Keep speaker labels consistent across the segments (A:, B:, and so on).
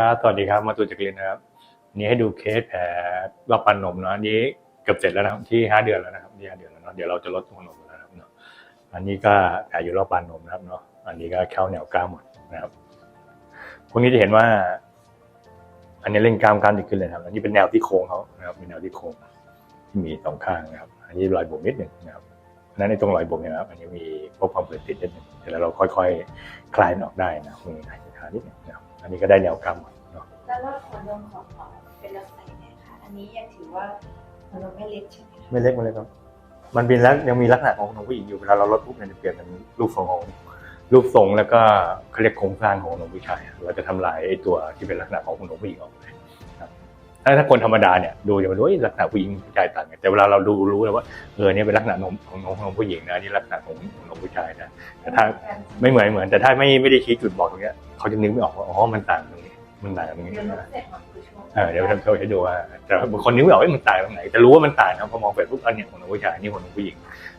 A: ครับสวัสดีครับ มาตูจากรียนนะครับนี้ให้ดูเคสแผลรอบปันนมเนาะอันนี้เกือบเสร็จแล้วนะครับที่ห้าเดือนแล้วนะครับที่ห้าเดือนแล้วเนาะเดี๋ยวเราจะลดหัวนมแล้วนะครับเนาะอันนี้ก็แผลอยู่รอบปันนมนะครับเนาะอันนี้ก็เข้าแนวกล้ามหมดนะครับพวกนี้จะเห็นว่า อันนี้เล่นกล้ามกล้ามดีขึ้นเลยนะครับอันนี้เป็นแนวที่โค้งเขานะครับเป็นแนวที่โค้งที่มีสองข้างนะครับ อันนี้รอยบุ๋มนิดหนึ่งนะครับนนั้นในตรงรอยบุ๋มเนี่ยครับอันนี้มีพวกความเปลี่ยนติดนิดหนึ่งเดี๋ยวเราค่อย ๆ คลายออกได้นะมีหายขานิดหนึงนะครับ อันนี้ก็ได้แนวกล้ามหมดเนาะ
B: แล้วว่าหัวนมของหมอเป็นลักษณะไหนคะอันนี้ยังถือว่าหัวนมไม่เล็กใช่ไหมคะ
A: ไม่เล็กไม่เล็กครับ มันเป็นแล้วยังมีลักษณะของนมผู้หญิงอยู่เวลาเราลดปุ๊บเนี่ยจะเปลี่ยนเป็นรูปทรงของรูปทรงแล้วก็เขาเรียกโครงสร้างของนมผู้ชายเราจะทำลายไอ้ตัวที่เป็นลักษณะของนมผู้หญิงออกไปครับ ถ้าถ้าคนธรรมดาเนี่ยดูจะไม่รู้เอ้ยลักษณะผู้หญิงผู้ชายต่างกันแต่เวลาเราดูรู้เลยว่าเออเนี่ยเป็นลักษณะนมของนมของผู้หญิงนะอันนี่ลักษณะของนมผู้ชายนะแต่ถ้าไม่เหมือนเหมือน แต่ถ้าไม่ไม่ได้ชี้จุดบอกตรงเนี้ยเขาจะนึกไม่ออกว่าอ๋อมันต่างตรงนี้มันต่างตรงนี้
B: เดี๋ยวล
A: นะ
B: ดเสร็จหมอคือช่วง
A: เออเดี๋ยวทำโชว์ให้ดูว่าแต่บางคนนึกไม่ออกว่ามันต่างตรงไหนแต่รู้ว่ามันต่างนะพอมองไปปุ๊บอันเนี้ยหัวนมผู้ชายนี่หัวนมผู้หญิง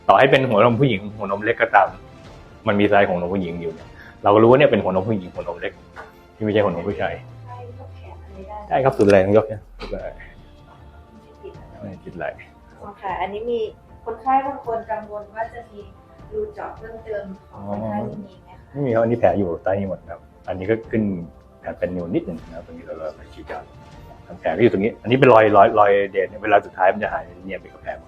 A: ต่อให้เป็นหัวนมผู้หญิงหัวนมเล็กก็ตามมันมีไซส์ของนมผู้หญิงอยู่เนี่ยเราก็รู้ว่าเนี่ยเป็นหัวนมผู้หญิงหัวนมเล็กที่ไม่ใช่หัวนมผู้ชาย
B: ไรได้
A: ได้ครับสุดแรงยกเนี่ยสุดแรง
B: ไม่ติดอะไร
A: ไม่คิดอะไร
B: อ๋อค่ะ อันนี้มีคนไข้บางคนกังวลว่าจะมีรูเจาะเพิ่มเติมของคนไข้ที่มีไหมคะ
A: ไม่มีครับอันนี้แผลอยู่ใต้นี้หมดนะครับ อันนี้ก็ขึ้นแผลเป็นนิ้วนิดหนึ่งนะครับตรงนี้เราเราไปฉีดยาแผลก็อยู่ตรงนี้ อันนี้เป็นรอยรอยรอยเดนเวลาสุดท้ายมันจะหายเนียนไปกับแผลหมด